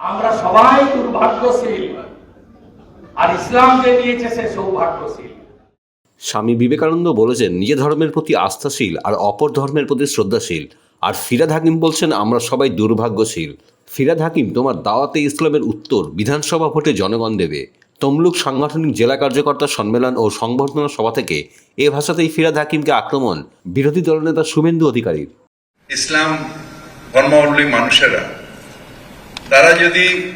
আমরা সবাই দুর্ভাগ্যশীল। আর ইসলাম যে দিয়েছে সে সৌভাগ্যশীল। স্বামী বিবেকানন্দ বলেছেন নিজ ধর্মের প্রতি আস্থাশীল আর অপর ধর্মের প্রতি শ্রদ্ধাশীল। আর ফিরাদ হাকিম বলছেন আমরা সবাই দুর্ভাগ্যশীল। ফিরাদ হাকিম তোমার দাওয়াতে ইসলামের উত্তর বিধানসভা ভোটে জনগণ দেবে। তমলুক সাংগঠনিক জেলা কার্যকর্তা সম্মেলন ও সংবর্ধনা সভা থেকে এ ভাষাতেই ফিরাদ হাকিমকে আক্রমণ বিরোধী দলনেতা শুভেন্দু অধিকারীর। ইসলাম ধর্মাবলম্বী মানুষেরা তারা যদি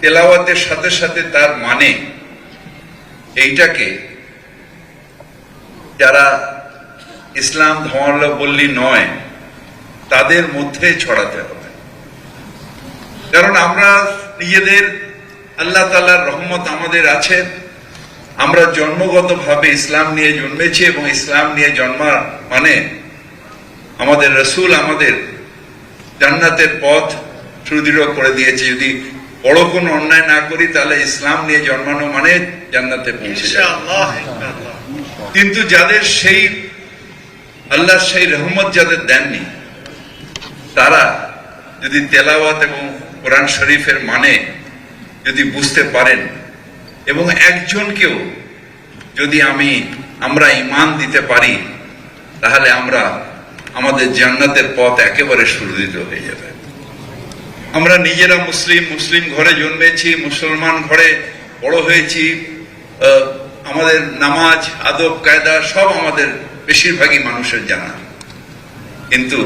তেলাওয়াতের সাথে সাথে তার মানে এইটাকে যারা ইসলাম ধর্মাবলম্বী নয়, তাদের মধ্যে ছড়াতে হবে। কারণ আমরা নিজেদের আল্লাহ তালার রহমত আমাদের আছে। আমরা জন্মগতভাবে ইসলাম নিয়ে জন্মেছি এবং ইসলাম নিয়ে জন্মার মানে আমাদের রসুল আমাদের জান্নাতের পথ সুদৃঢ় করে দিয়েছে। যদি বড় কোনো অন্যায় না করি তাহলে ইসলাম নিয়ে জন্মানো মানে জান্নাতে পৌঁছে কিন্তু যাদের সেই আল্লাহ সেই রহমত যাদের দেননি তারা যদি তেলাওয়াত এবং কোরআন শরীফের মানে যদি বুঝতে পারেন এবং একজনকেও যদি আমি আমরা ইমান দিতে পারি তাহলে আমরা আমাদের জান্নাতের পথ একেবারে সুরদিত হয়ে যাবে। আমরা নিজেরা মুসলিম মুসলিম ঘরে জন্মেছি, মুসলমান ঘরে বড় হয়েছি আমাদের নামাজ, আদব, কায়দা সব আমাদের বেশিরভাগই মানুষের জানা। কিন্তু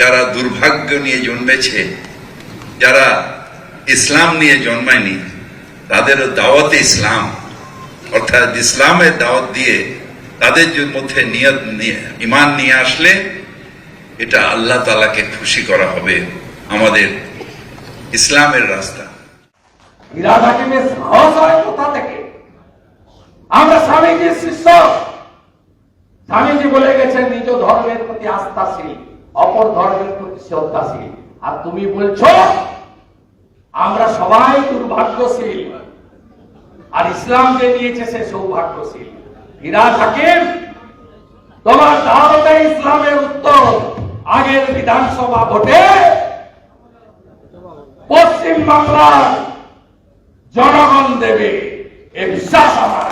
যারা দুর্ভাগ্য নিয়ে জন্মেছে, যারা ইসলাম নিয়ে জন্মায়নি, তাদেরও দাওয়াতে ইসলাম, অর্থাৎ ইসলামের দাওয়াত দিয়ে তাদের মধ্যে নিয়ত নিয়ে ইমান নিয়ে আসলে এটা আল্লাহ তালাকে খুশি করা হবে। আমাদের ইসলামের রাস্তা। আমরা স্বামীজির শিষ্য। স্বামীজি বলে গেছেন, নিজ ধর্মের প্রতি আস্থাশীল, অপর ধর্মের প্রতি শ্রদ্ধাশীল। আর তুমি বলছো, আমরা সবাই দুর্ভাগ্যশীল। আর ইসলাম যে দিয়েছে সে সৌভাগ্যশীল। বিরাট হাকিম তোমার দাওয়াতে ইসলামের উত্তর আগের বিধানসভা ভোটে বাংলার জনগণ দেবে এ বিশ্বাস আমার।